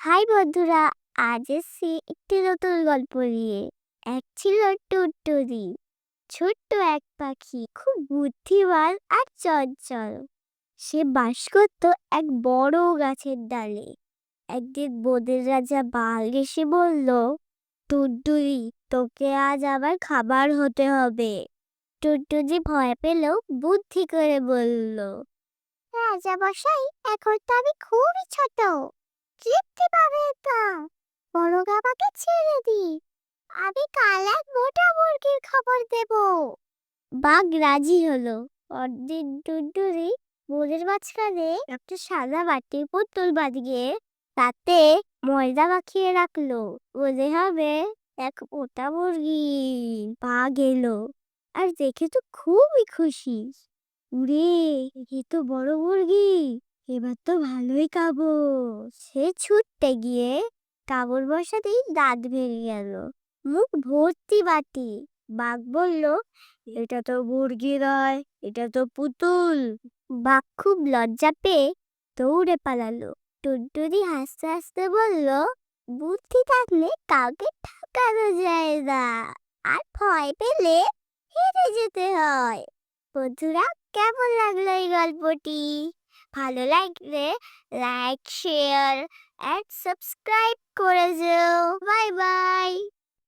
High বন্ধুরা, আজ এসছি একটি নতুন গল্প নিয়ে। এক ছিল টুনটুনি। ছোট্ট এক পাখি খুব বুদ্ধিমান আর চঞ্চল। সে বাস করত এক বড় গাছের ডালে। একদিন বনের রাজা বাঘ এসে বলল, টুনটুনি, তোকে আজ আবার খাবার হতে হবে। টুনটুনি ভয় পেলেও বুদ্ধি করে বলল রাজা মশাই এখন তো আমি খুবই ছোট। ছেড়ে দি। আমি কাল এক মোটা মুরগির খবর দেব। বাঘ রাজি হলো। পরদিন টুনটুনি বনের মাঝখানে একটা সাদা মাটির পুতুল বানিয়ে তাতে ময়দা মাখিয়ে রাখল। মনে হবে এক মোটা মুরগি বাঘ এলো আর দেখে তো খুবই খুশি। উড়ে, এ তো বড় মুরগি, এবার তো ভালোই খাব। সে ছুটতে গিয়ে কামড় বসাতেই দাঁত ভেঙে গেল। মুখ ভর্তি বাটি। বাঘ বলল, এটা তো মুরগি নয়, এটা তো পুতুল। বাঘ খুব লজ্জা পেয়ে দৌড়ে পালালো। টুনটুনি হাসতে হাসতে বলল, বুদ্ধি থাকলে কাউকে ঠকানো যায় না, আর ভয় পেলে হেরে যেতে হয়। বন্ধুরা, কেমন লাগল এই গল্পটি? ভালো লাগলে লাইক শেয়ার অ্যান্ড সাবস্ক্রাইব করে যেও। Bye bye.